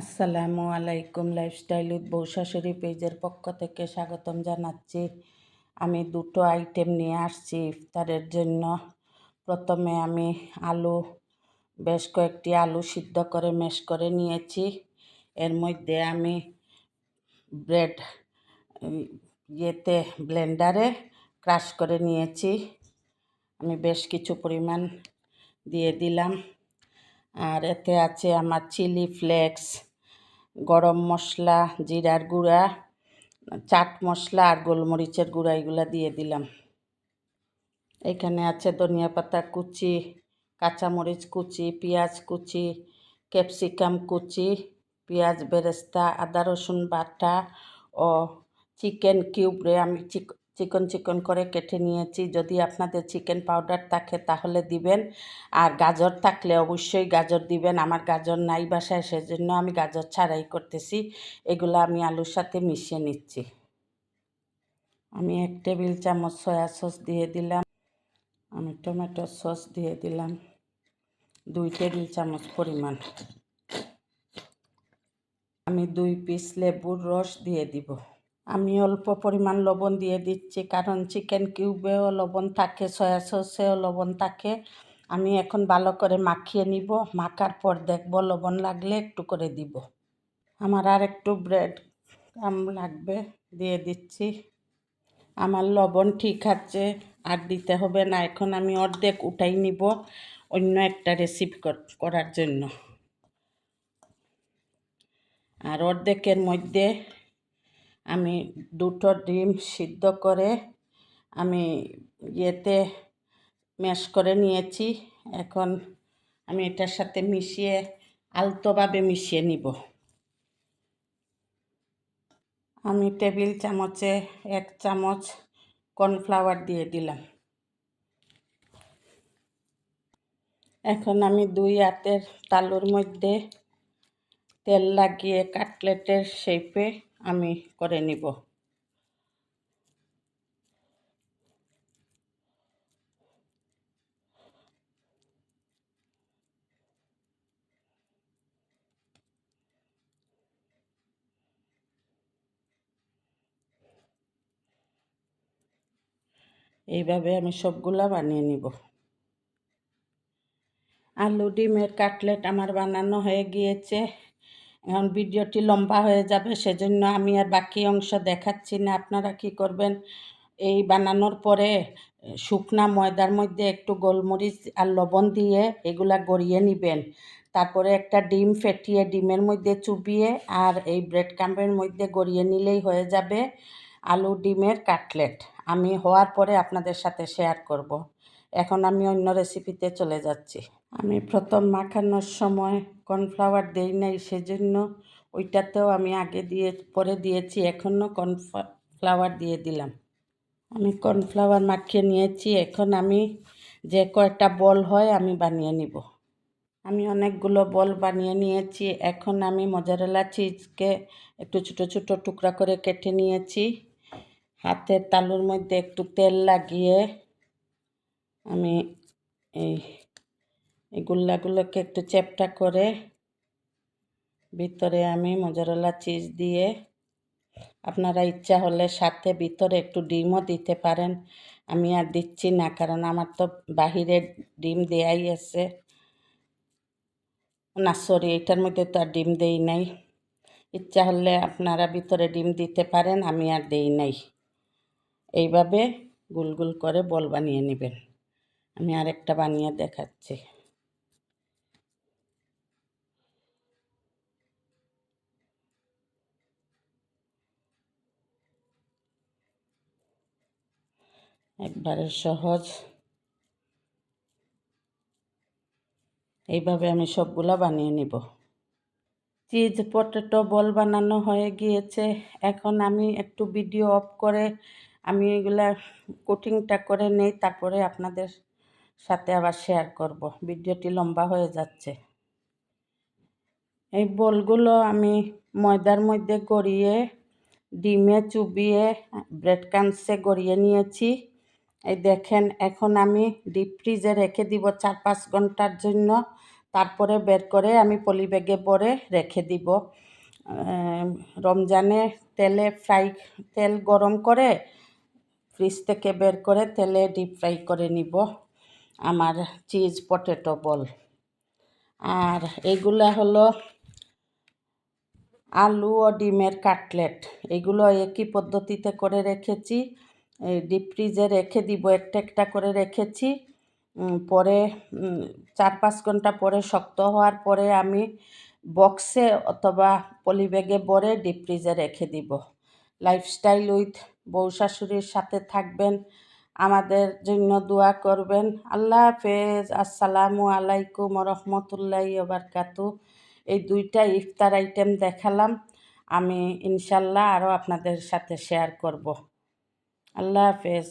আসসালামু আলাইকুম lifestyle with বউ শাশুড়ি পেজের পক্ষ থেকে স্বাগতম জানাচ্ছি। আমি দুটো আইটেম নিয়ে আসছি ইফতারের জন্য। প্রথমে আমি আলু, বেশ কয়েকটি আলু সিদ্ধ করে মেশ করে নিয়েছি। এর মধ্যে আমি ব্রেড ইয়েতে, ব্লেন্ডারে ক্রাশ করে নিয়েছি। আমি বেশ কিছু পরিমাণ দিয়ে দিলাম। আর এতে আছে আমার চিলি ফ্লেক্স গরম মশলা, জিরার গুঁড়া, চাট মশলা আর গোলমরিচের গুঁড়া এগুলা দিয়ে দিলাম। এখানে আছে ধনিয়া পাতা কুচি, কাঁচামরিচ কুচি, পেঁয়াজ কুচি, ক্যাপসিকাম কুচি, পেঁয়াজ, বেরেস্তা, আদা রসুন বাটা ও চিকেন কিউবরে আমি চিকন চিকন করে কেটে নিয়েছি। যদি আপনাদের চিকেন পাউডার থাকে তাহলে দিবেন। আর গাজর থাকলে অবশ্যই গাজর দিবেন। আমার গাজর নাই বাসায়, সেজন্য আমি গাজর ছাড়াই করতেছি। এগুলো আমি আলুর সাথে মিশিয়ে নিচ্ছি। আমি এক টেবিল চামচ সয়া সস দিয়ে দিলাম। আমি টমেটো সস দিয়ে দিলাম। দুই টেবিল চামচ পরিমাণ। আমি দুই পিস লেবুর রস দিয়ে দিব। আমি অল্প পরিমাণ লবণ দিয়ে দিচ্ছি, কারণ চিকেন কিউবেও লবণ থাকে, সয়া সসেও লবণ থাকে। আমি এখন ভালো করে মাখিয়ে নিব, মাখার পর দেখব লবণ লাগলে একটু করে দিব। আমার আর একটু ব্রেড কাম লাগবে, দিয়ে দিচ্ছি। আমার লবণ ঠিক আছে, আর দিতে হবে না, এখন আমি অর্ধেক উঠাই নিব অন্য একটা রেসিপি করার জন্য। আর অর্ধেকের মধ্যে আমি দুটো ডিম সিদ্ধ করে আমি ইয়েতে ম্যাশ করে নিয়েছি। এখন আমি এটার সাথে মিশিয়ে, আলতোভাবে মিশিয়ে নিব। আমি টেবিল চামচে এক চামচ কর্নফ্লাওয়ার দিয়ে দিলাম। এখন আমি দুই হাতের তালুর মধ্যে তেল লাগিয়ে কাটলেটের শেপে আমি করে নিব। এইভাবে আমি সবগুলা বানিয়ে নিব। আলু, ডিমের কাটলেট আমার বানানো হয়ে গিয়েছে। এখন ভিডিওটি লম্বা হয়ে যাবে, সেজন্য আমি আর বাকি অংশ দেখাচ্ছি না। আপনারা কি করবেন? এই বানানোর পরে শুকনা ময়দার মধ্যে একটু গোলমরিচ আর লবণ দিয়ে এগুলা গড়িয়ে নেবেন। তারপরে একটা ডিম ফেটিয়ে ডিমের মধ্যে চুবিয়ে আর এই ব্রেড কাম্পের মধ্যে গড়িয়ে নিলেই হয়ে যাবে আলু ডিমের কাটলেট। আমি হওয়ার পরে আপনাদের সাথে শেয়ার করব। এখন আমি অন্য রেসিপিতে চলে যাচ্ছি। আমি প্রথম মাখানোর সময় কর্নফ্লাওয়ার দেই নাই, সেজন্য ওইটাতেও আমি আগে দিয়ে, পরে দিয়েছি, এখনও কর্নফ্লাওয়ার দিয়ে দিলাম। আমি কর্নফ্লাওয়ার মাখিয়ে নিয়েছি, এখন আমি যে কয়টা বল হয় আমি বানিয়ে নিব। আমি অনেকগুলো বল বানিয়ে নিয়েছি, এখন আমি মজারেলা চিজকে একটু ছোটো ছোটো টুকরা করে কেটে নিয়েছি। হাতের তালুর মধ্যে একটু তেল লাগিয়ে আমি এই এই গুল্লাগুলোকে একটু চ্যাপটা করে ভিতরে আমি মজারলা চিজ দিয়ে আপনারা ইচ্ছা হলে সাথে ভিতরে একটু ডিমও দিতে পারেন। আমি আর দিচ্ছি না, কারণ আমার তো বাহিরে ডিম দেয়াই আছে। না সরি এটার মধ্যে তো আর ডিম দেই নাই। ইচ্ছা হলে আপনারা ভিতরে ডিম দিতে পারেন, আমি আর দেই নাই। এইভাবে গুল গুল করে বল বানিয়ে নেবেন। আমি আরেকটা বানিয়ে দেখাচ্ছি। একবারে সহজ। এইভাবে আমি সবগুলা বানিয়ে নিব। চিজ, পটেটো, বল বানানো হয়ে গিয়েছে। এখন আমি একটু ভিডিও অফ করে আমি এগুলা কোটিংটা করে নেই, তারপরে আপনাদের সাথে আবার শেয়ার করব। ভিডিওটি লম্বা হয়ে যাচ্ছে। এই বলগুলো আমি ময়দার মধ্যে গড়িয়ে, ডিমে চুবিয়ে, ব্রেড কানসে গড়িয়ে নিয়েছি। এই দেখেন, এখন আমি ডিপ ফ্রিজে রেখে দিব চার পাঁচ ঘণ্টার জন্য। তারপরে বের করে আমি পলি ব্যাগে ভরে রেখে দিব। রমজানে তেলে ফ্রাই তেল গরম করে ফ্রিজ থেকে বের করে তেলে ডিপ ফ্রাই করে নিব আমার চিজ পটেটো বল আর এগুলা হলো আলু ও ডিমের কাটলেট। এগুলো একই পদ্ধতিতে করে রেখেছি। ডিপ ফ্রিজে রেখে দিব, একটা একটা করে রেখেছি। পরে চার পাঁচ ঘণ্টা পরে শক্ত হওয়ার পরে আমি বক্সে অথবা পলিব্যাগে ভরে ডিপ ফ্রিজে রেখে দিব। লাইফস্টাইল উইথ বউ শাশুড়ির সাথে থাকবেন, আমাদের জন্য দোয়া করবেন। আল্লাহ হাফেজ। আসসালামু আলাইকুম রহমতুল্লাহ বারকাতু এই দুইটা ইফতার আইটেম দেখালাম। আমি ইনশাল্লাহ আরও আপনাদের সাথে শেয়ার করব। আল্লাহ হাফেজ